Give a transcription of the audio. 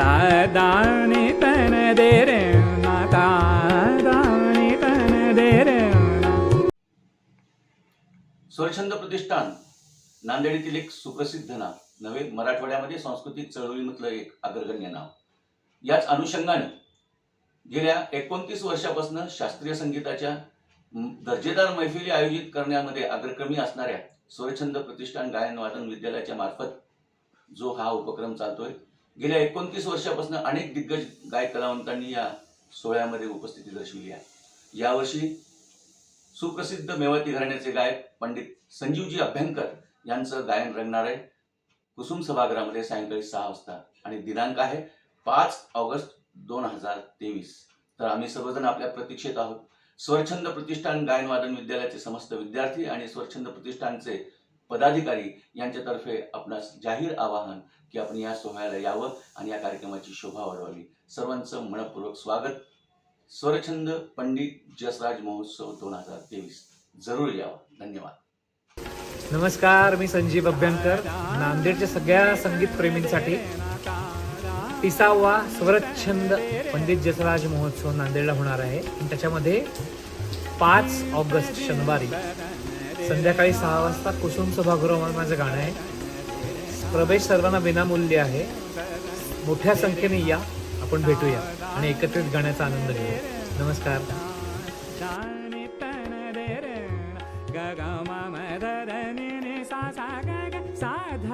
दानी तन दे रे नाता दानी तन दे रे. स्वरछंद प्रतिष्ठान नांदेड एक सुप्रसिद्ध नाव नव्हे मराठवाड्यामध्ये सांस्कृतिक चळवळीमधलं एक अग्रगण्य नाव. याच अनुषंगाने गेल्या एकोणतीस वर्षापासून शास्त्रीय संगीताच्या दर्जेदार मैफिली आयोजित करण्यामध्ये अग्रक्रमी असणाऱ्या स्वरछंद प्रतिष्ठान गायन वादन विद्यालयाच्या मार्फत जो हा उपक्रम चालतोय गेल्या एकोणतीस वर्षापासून अनेक दिग्गज गाय कलावंतांनी या सोहळ्यामध्ये उपस्थिती दर्शविली आहे. यावर्षी सुप्रसिद्ध मेवाती घराण्याचे गायक पंडित संजीवजी अभ्यंकर यांचं गायन रंगणार आहे. कुसुम सभागृहामध्ये सायंकाळी सहा वाजता आणि दिनांक आहे पाच ऑगस्ट दोन हजार तेवीस. तर आम्ही सर्वजण आपल्या प्रतीक्षेत आहोत. स्वच्छंद प्रतिष्ठान गायनवादन विद्यालयाचे समस्त विद्यार्थी आणि स्वच्छंद प्रतिष्ठानचे पदाधिकारी यांच्यातर्फे आपणास जाहीर आवाहन की आपण या सोहळ्याला यावं आणि या कार्यक्रमाची शोभा वाढवावी. सर्वांचं मनपूर्वक स्वागत. स्वरछंद पंडित जसराज महोत्सव दोन हजार तेवीस. जरूर यावं. धन्यवाद. नमस्कार मी संजीव अभ्यंकर. नांदेडच्या सगळ्या संगीत प्रेमींसाठी तिसावा स्वरच्छंद पंडित जसराज महोत्सव नांदेडला होणार आहे. त्याच्यामध्ये पाच ऑगस्ट शनिवारी संध्याकाळी सहा वाजता कुसुम सभागृहामध्ये माझं गाणं आहे. प्रवेश सर्वांना विनामूल्य आहे. मोठ्या संख्येने या. आपण भेटूया आणि एकत्रित गाण्याचा आनंद घेऊ नमस्कार. दानी ग ग म म द द नि नि सा सा ग ग सा ध